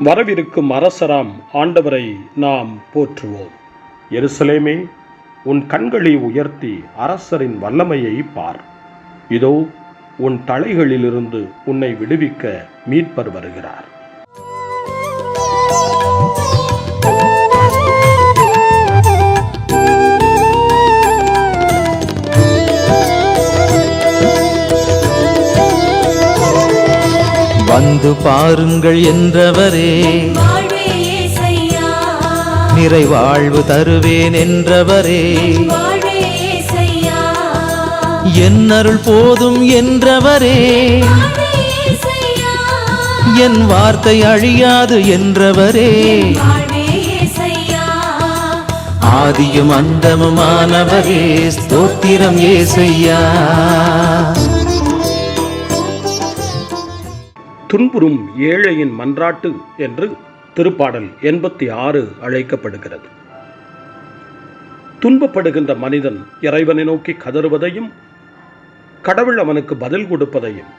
வரவிருக்கும் அரசராம் ஆண்டவரை நாம் போற்றுவோம். எருசலேமே உன் கண்களை உயர்த்தி அரசரின் வல்லமையை பார். இதோ உன் தலைகளிலிருந்து உன்னை விடுவிக்க மீட்பர் வருகிறார். பாருங்கள் என்றவரே. நிறைவாழ்வு தருவேன் என்றவரே. என் அருள் போதும் என்றவரே. என் வார்த்தை அழியாது என்றவரே. ஆதியும் அந்தமுமானவரே. ஸ்தோத்திரம் ஏசையா. துன்புறும் ஏழையின் மன்றாட்டு என்று திருப்பாடல் எண்பத்தி ஆறு அழைக்கப்படுகிறது. துன்பப்படுகின்ற மனிதன் இறைவனை நோக்கி கதறுவதையும் கடவுள் அவனுக்கு பதில் கொடுப்பதையும்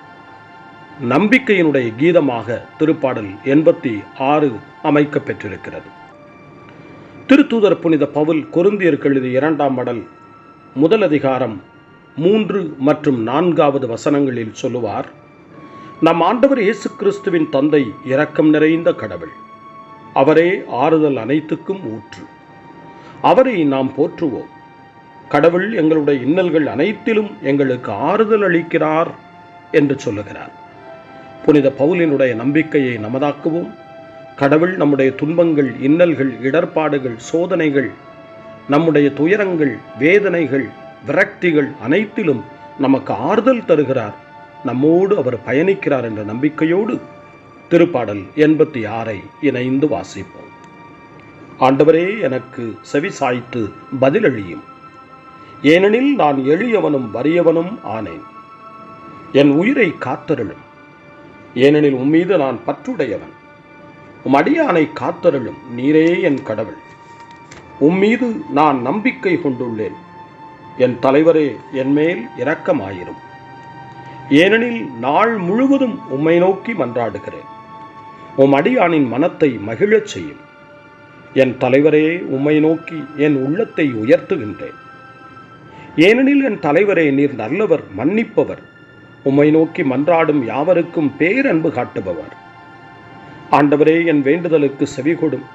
நம்பிக்கையினுடைய கீதமாக திருப்பாடல் எண்பத்தி ஆறு அமைக்க பெற்றிருக்கிறது. திருத்தூதர் புனித பவுல் கொருந்தியருக்கு எழுதிய இரண்டாம் மடல் முதல் அதிகாரம் மூன்று மற்றும் நான்காவது வசனங்களில் சொல்லுவார் நம் ஆண்டவர் இயேசு கிறிஸ்துவின் தந்தை இரக்கம் நிறைந்த கடவுள். அவரே ஆறுதல் அனைத்துக்கும் ஊற்று. அவரை நாம் போற்றுவோம். கடவுள் எங்களுடைய இன்னல்கள் அனைத்திலும் எங்களுக்கு ஆறுதல் அளிக்கிறார் என்று சொல்லுகிறார். புனித பவுலினுடைய நம்பிக்கையை நமதாக்குவோம். கடவுள் நம்முடைய துன்பங்கள் இன்னல்கள் இடர்பாடுகள் சோதனைகள் நம்முடைய துயரங்கள் வேதனைகள் விரக்திகள் அனைத்திலும் நமக்கு ஆறுதல் தருகிறார். நம்மோடு அவர் பயணிக்கிறார் என்ற நம்பிக்கையோடு திருப்பாடல் எண்பத்தி ஆறை இணைந்து வாசிப்போம். ஆண்டவரே எனக்கு செவி சாய்த்து பதிலளியும். ஏனெனில் நான் எளியவனும் வறியவனும் ஆனேன். என் உயிரை காத்தருளும். ஏனெனில் உம்மீது நான் பற்றுடையவன். உம் அடியானை காத்தருளும் நீரே என் கடவுள். உம்மீது நான் நம்பிக்கை கொண்டுள்ளேன். என் தலைவரே என் மேல் இரக்கமாயிரும். ஏனெனில் நாள் முழுவதும் உம்மை நோக்கி மன்றாடுகிறேன். உம் அடியானின் மனத்தை மகிழச் செய்யும். என் தலைவரே உம்மை நோக்கி என் உள்ளத்தை உயர்த்துகின்றேன். ஏனெனில் என் தலைவரே நீர் நல்லவர் மன்னிப்பவர். உம்மை நோக்கி மன்றாடும் யாவருக்கும் பேரன்பு காட்டுபவர். ஆண்டவரே என் வேண்டுதலுக்கு செவிகொடும்.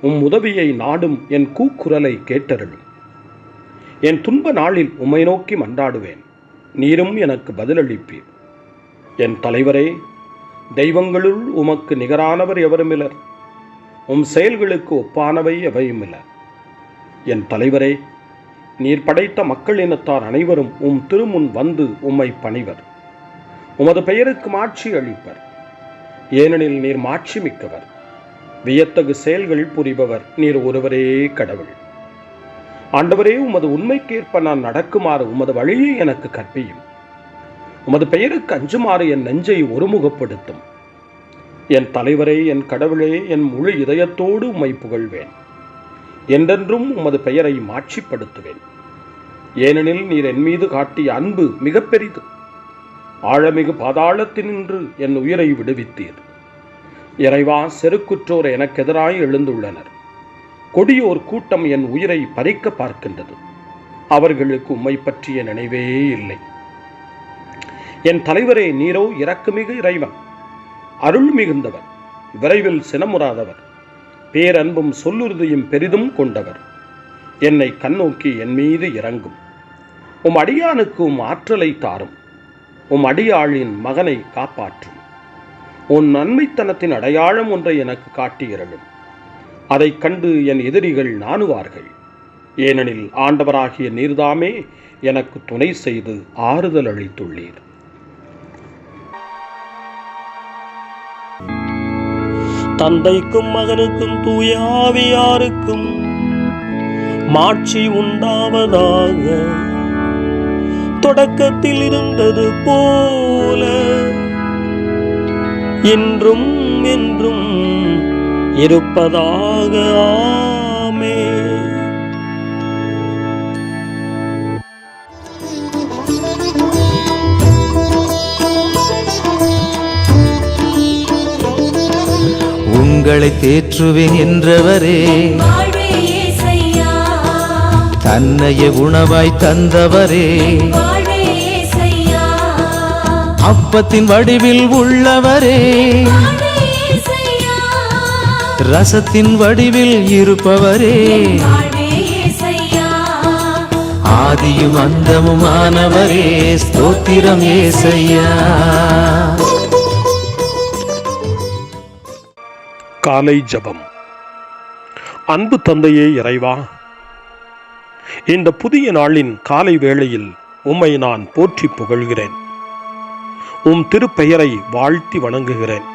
உம் உதவியை நாடும் என் கூக்குரலை கேட்டருளும். என் துன்ப நாளில் உம்மை நோக்கி மன்றாடுவேன். நீரும் எனக்கு பதிலளிப்பீர். என் தலைவரே தெய்வங்களுள் உமக்கு நிகரானவர் எவருமிலர்? உம் செயல்களுக்கு ஒப்பானவை எவையுமில்ல என் தலைவரே நீர் படைத்த மக்கள் இனத்தார் அனைவரும் உம் திருமுன் வந்து உம்மை பணிவர். உமது பெயருக்கு மாட்சி அளிப்பர். ஏனெனில் நீர் மாட்சி மிக்கவர். வியத்தகு செயல்கள் புரிபவர். நீர் ஒருவரே கடவுள். ஆண்டவரே உமது உண்மைக்கேற்ப நான் நடக்குமாறு உமது வழியை எனக்கு கற்பியும். உமது பெயருக்கு அஞ்சுமாறு என் நெஞ்சை ஒருமுகப்படுத்தும். என் தலைவரே என் கடவுளே என் முழு இதயத்தோடு உம்மை புகழ்வேன். என்றென்றும் உமது பெயரை மாட்சிப்படுத்துவேன். ஏனெனில் நீர் என் மீது காட்டிய அன்பு மிக பெரிது ஆழமிகு பாதாளத்தினின்று என் உயிரை விடுவித்தீர். இறைவா செருக்குற்றோர் எனக்கு எதிராய் எழுந்துள்ளனர். கொடியோர் கூட்டம் என் உயிரை பறிக்க பார்க்கின்றது. அவர்களுக்கு உம்மை பற்றிய நினைவே இல்லை. என் தலைவரே நீரோ இரக்குமிகு இறைவன். அருள் மிகுந்தவர். விரைவில் சினமுறாதவர். பேரன்பும் சொல்லுறுதியும் பெரிதும் கொண்டவர். என்னை கண்ணோக்கி என் மீது இறங்கும். உம் அடியானுக்கு உம் ஆற்றலை தாரும். உம் அடியாளின் மகனை காப்பாற்றும். உன் நன்மைத்தனத்தின் அடையாளம் ஒன்றை எனக்கு காட்டியிருளும் அதைக் கண்டு என் எதிரிகள் நாணுவார்கள். ஏனெனில் ஆண்டவராகிய நீர்தாமே எனக்கு துணை செய்து ஆறுதல் அளித்துள்ளீர். தந்தைக்கும் மகனுக்கும் தூயாவியாருக்கும் மாட்சி உண்டாவதாக தொடக்கத்தில் இருந்தது போல இன்றும் என்றும் இருப்பதாக ஆமே உங்களை தேற்றுவேன் என்றவரே. தன்னைய உணவாய் தந்தவரே. அப்பத்தின் வடிவில் உள்ளவரே. ரசத்தின் வடிவில் இருப்பவரே. ஆதியும் அந்தமுமானவரே ஸ்தோத்திரம் ஏசையா. காலை ஜபம். அன்பு தந்தையே இறைவா இந்த புதிய நாளின் காலை வேளையில் உம்மை நான் போற்றி புகழ்கிறேன். உம் திருப்பெயரை வாழ்த்தி வணங்குகிறேன்.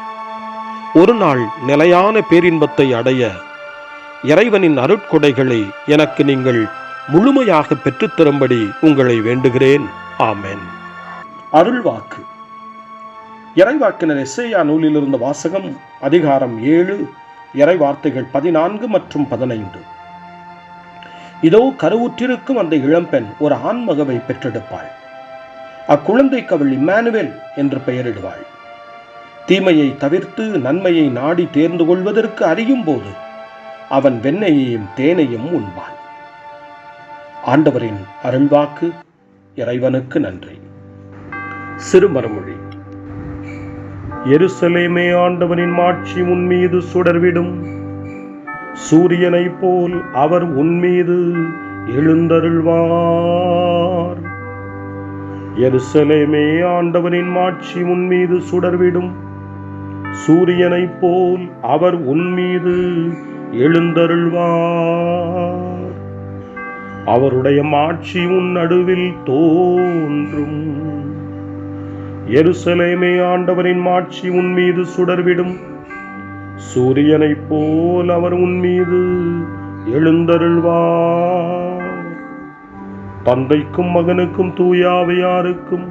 ஒரு நாள் நிலையான பேரின்பத்தை அடைய இறைவனின் அருட்கொடைகளை எனக்கு நீங்கள் முழுமையாக பெற்றுத்தரும்படி உங்களை வேண்டுகிறேன். ஆமென். அருள்வாக்கு. இறைவாக்கினர் எஸ்ஐயா நூலிலிருந்த வாசகம் அதிகாரம் ஏழு இறை வார்த்தைகள் பதினான்கு மற்றும் பதினைந்து. இதோ கருவுற்றிருக்கும் அந்த இளம்பெண் ஒரு ஆண்மகவை பெற்றெடுப்பாள். அக்குழந்தைக்கு அவள் இம்மானுவேல் என்று பெயரிடுவாள். தீமையை தவிர்த்து நன்மையை நாடி தேர்ந்து கொள்வதற்கு அறியும் போது அவன் வெண்ணையையும் தேனையும் உண்பான். ஆண்டவரின் அருள்வாக்கு இறைவனுக்கு நன்றி. சிறுமரமொழி எருசலேமே ஆண்டவனின் மாட்சி உன் மீது சுடர்விடும். சூரியனைப் போல் அவர் உன்மீது எழுந்தருள்வார். எருசலேமே ஆண்டவனின் மாட்சி உன் மீது சுடர்விடும். சூரியனைப் போல் அவர் உன்மீது எழுந்தருள்வார். அவருடைய மாட்சி உன் நடுவில் தோன்றும். எருசலேமே ஆண்டவரின் மாட்சி உன் மீது சுடர்விடும். சூரியனைப் போல் அவர் உன் மீது எழுந்தருள்வார். தந்தைக்கும் மகனுக்கும் தூயாவையாருக்கும்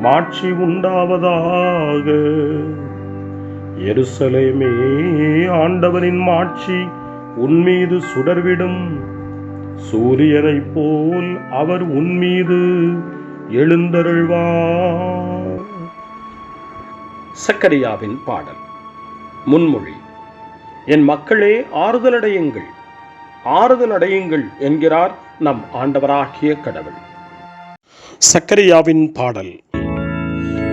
மாட்சி உண்டாவதாக. எருசலேமே ஆண்டவரின் மாட்சி உன் மீது சுடர்விடும். சூரியனைப் போல் அவர் உன் மீது எழுந்தருள்வார். சக்கரியாவின் பாடல். முன்மொழி. என் மக்களே ஆறுதலடையுங்கள் ஆறுதலடையுங்கள் என்கிறார் நம் ஆண்டவராகிய கடவுள். சக்கரியாவின் பாடல்.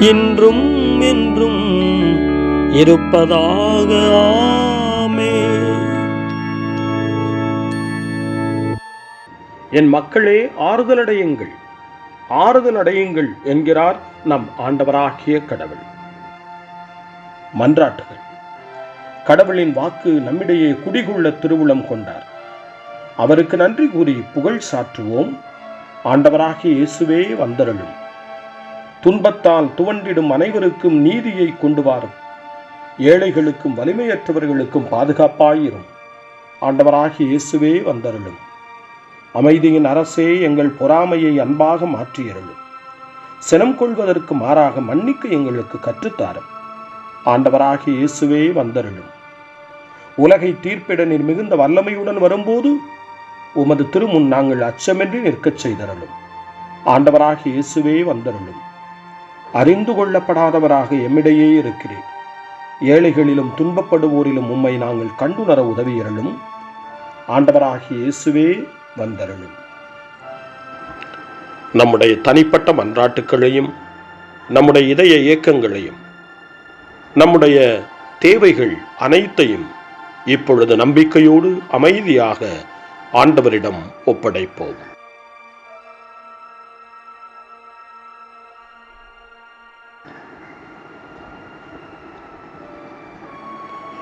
இன்றும் என்றும் இருப்பதாக ஆமே. என் மக்களே ஆறுதலடையுங்கள் ஆறுதலடையுங்கள் என்கிறார் நம் ஆண்டவராகிய கடவுள். மன்றாட்டுகள். கடவுளின் வாக்கு நம்மிடையே குடிகொள்ள திருவுளம் கொண்டார். அவருக்கு நன்றி கூறி புகழ் சாற்றுவோம். ஆண்டவராகிய இயேசுவே வந்தருளும். துன்பத்தால் துவண்டிடும் அனைவருக்கும் நீதியை கொண்டு வாரும். ஏழைகளுக்கும் வலிமையற்றவர்களுக்கும் பாதுகாப்பாயிரும். ஆண்டவராகி இயேசுவே வந்தருளும். அமைதியின் அரசே எங்கள் பொறாமையை அன்பாக மாற்றியருளும். சினம் கொள்வதற்கு மாறாக மன்னிக்க எங்களுக்கு கற்றுத்தாரும். ஆண்டவராகி இயேசுவே வந்தருளும். உலகை தீர்ப்பிட நீர் மிகுந்த வல்லமையுடன் வரும்போது உமது திருமுன் நாங்கள் அச்சமின்றி நிற்கச் செய்தருளும். ஆண்டவராகி இயேசுவே வந்தருளும். அறிந்து கொள்ளப்படாதவராக எம்மிடையே இருக்கிறேன். ஏழைகளிலும் துன்பப்படுவோரிலும் உம்மை நாங்கள் கண்டுணர உதவியருளும். ஆண்டவராகிய இயேசுவே வந்தருளும். நம்முடைய தனிப்பட்ட மன்றாட்டுக்களையும் நம்முடைய இதய இயக்கங்களையும் நம்முடைய தேவைகள் அனைத்தையும் இப்பொழுது நம்பிக்கையோடு அமைதியாக ஆண்டவரிடம் ஒப்படைப்போம்.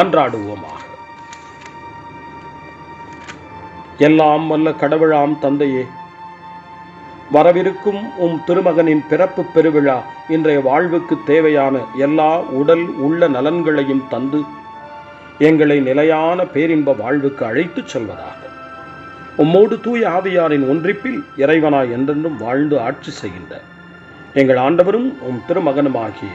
மன்றாடுவோமாக. எல்லாம் வல்ல கடவுளாம் தந்தையே வரவிருக்கும் உம் திருமகனின் பிறப்பு பெருவிழா இன்றைய வாழ்வுக்கு தேவையான எல்லா உடல் உள்ள நலன்களையும் தந்து எங்களை நிலையான பேரின்ப வாழ்வுக்கு அழைத்துச் செல்வதாக. உம்மோடு தூய ஆவியாரின் ஒன்றிப்பில் இறைவனாய் என்றென்றும் வாழ்ந்து ஆட்சி செய்கின்ற எங்கள் ஆண்டவரும் உம் திருமகனுமாகிய